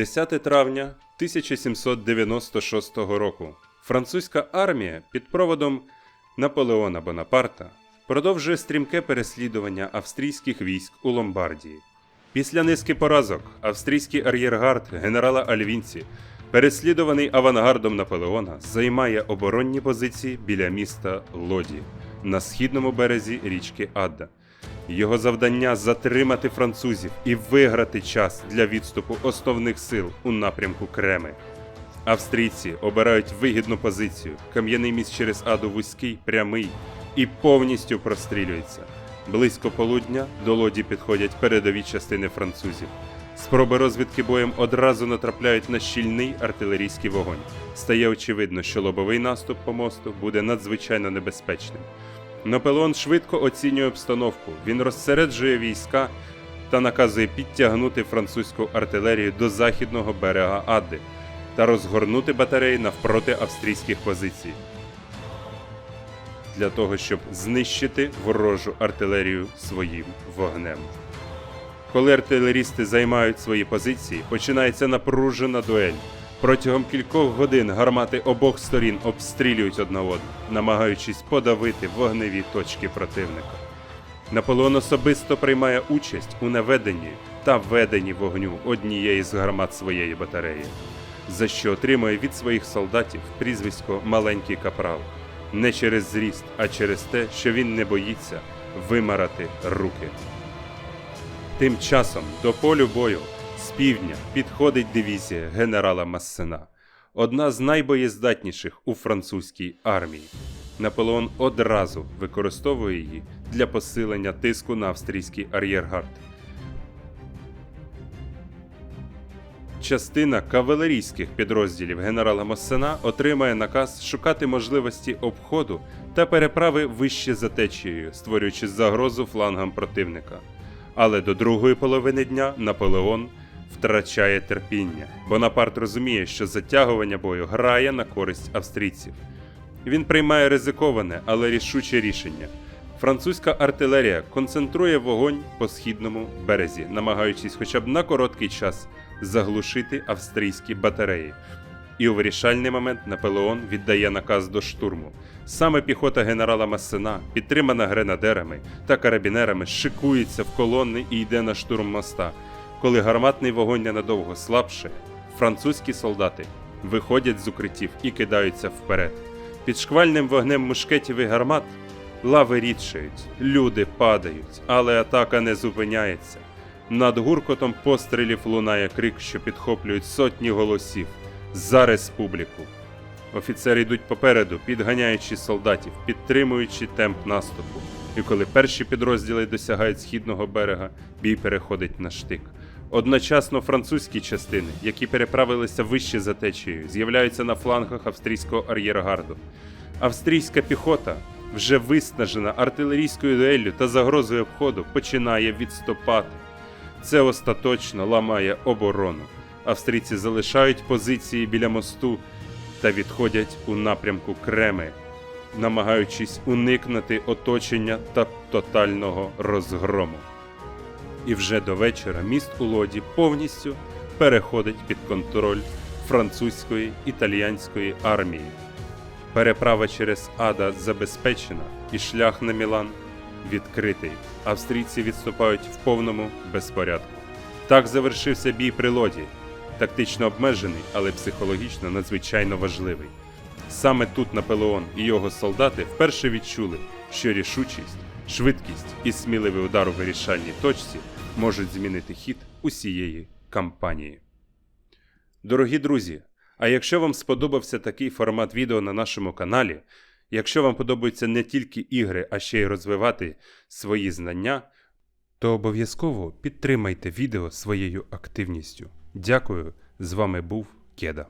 10 травня 1796 року французька армія під проводом Наполеона Бонапарта продовжує стрімке переслідування австрійських військ у Ломбардії. Після низки поразок австрійський ар'єргард генерала Альвінці, переслідуваний авангардом Наполеона, займає оборонні позиції біля міста Лоді на східному березі річки Адда. Його завдання затримати французів і виграти час для відступу основних сил у напрямку Креми. Австрійці обирають вигідну позицію. Кам'яний міст через Аду вузький, прямий і повністю прострілюється. Близько полудня до лоді підходять передові частини французів. Спроби розвідки боєм одразу натрапляють на щільний артилерійський вогонь. Стає очевидно, що лобовий наступ по мосту буде надзвичайно небезпечним. Наполеон швидко оцінює обстановку. Він розсереджує війська та наказує підтягнути французьку артилерію до західного берега Адди та розгорнути батареї навпроти австрійських позицій для того, щоб знищити ворожу артилерію своїм вогнем. Коли артилерісти займають свої позиції, починається напружена дуель. Протягом кількох годин гармати обох сторін обстрілюють одна одну, намагаючись подавити вогневі точки противника. Наполеон особисто приймає участь у наведенні та веденні вогню однієї з гармат своєї батареї, за що отримує від своїх солдатів прізвисько Маленький капрал не через зріст, а через те, що він не боїться вимарати руки. Тим часом до полю бою з півдня підходить дивізія генерала Массена, одна з найбоєздатніших у французькій армії. Наполеон одразу використовує її для посилення тиску на австрійський ар'єргард. Частина кавалерійських підрозділів генерала Моссена отримає наказ шукати можливості обходу та переправи вище за течією, створюючи загрозу флангам противника. Але до другої половини дня Наполеон втрачає терпіння. Бонапарт розуміє, що затягування бою грає на користь австрійців. Він приймає ризиковане, але рішуче рішення. Французька артилерія концентрує вогонь по східному березі, намагаючись хоча б на короткий час заглушити австрійські батареї. І у вирішальний момент Наполеон віддає наказ до штурму. Саме піхота генерала Массена, підтримана гренадерами та карабінерами, шикується в колони і йде на штурм моста. Коли гарматний вогонь ненадовго слабше, французькі солдати виходять з укриттів і кидаються вперед. Під шквальним вогнем мушкетів і гармат лави рідшають, люди падають, але атака не зупиняється. Над гуркотом пострілів лунає крик, що підхоплюють сотні голосів за республіку. Офіцери йдуть попереду, підганяючи солдатів, підтримуючи темп наступу. І коли перші підрозділи досягають східного берега, бій переходить на штик. Одночасно французькі частини, які переправилися вище за течією, з'являються на флангах австрійського ар'єргарду. Австрійська піхота, вже виснажена артилерійською дуеллю та загрозою обходу, починає відступати. Це остаточно ламає оборону. Австрійці залишають позиції біля мосту та відходять у напрямку Креми, намагаючись уникнути оточення та тотального розгрому. І вже до вечора міст у лоді повністю переходить під контроль французької італіянської армії. Переправа через Ада забезпечена і шлях на Мілан відкритий. Австрійці відступають в повному безпорядку. Так завершився бій при лоді, тактично обмежений, але психологічно надзвичайно важливий. Саме тут Наполеон і його солдати вперше відчули, що рішучість, швидкість і сміливий удар у вирішальній точці можуть змінити хід усієї кампанії. Дорогі друзі, а якщо вам сподобався такий формат відео на нашому каналі, якщо вам подобаються не тільки ігри, а ще й розвивати свої знання, то обов'язково підтримайте відео своєю активністю. Дякую, з вами був Кеда.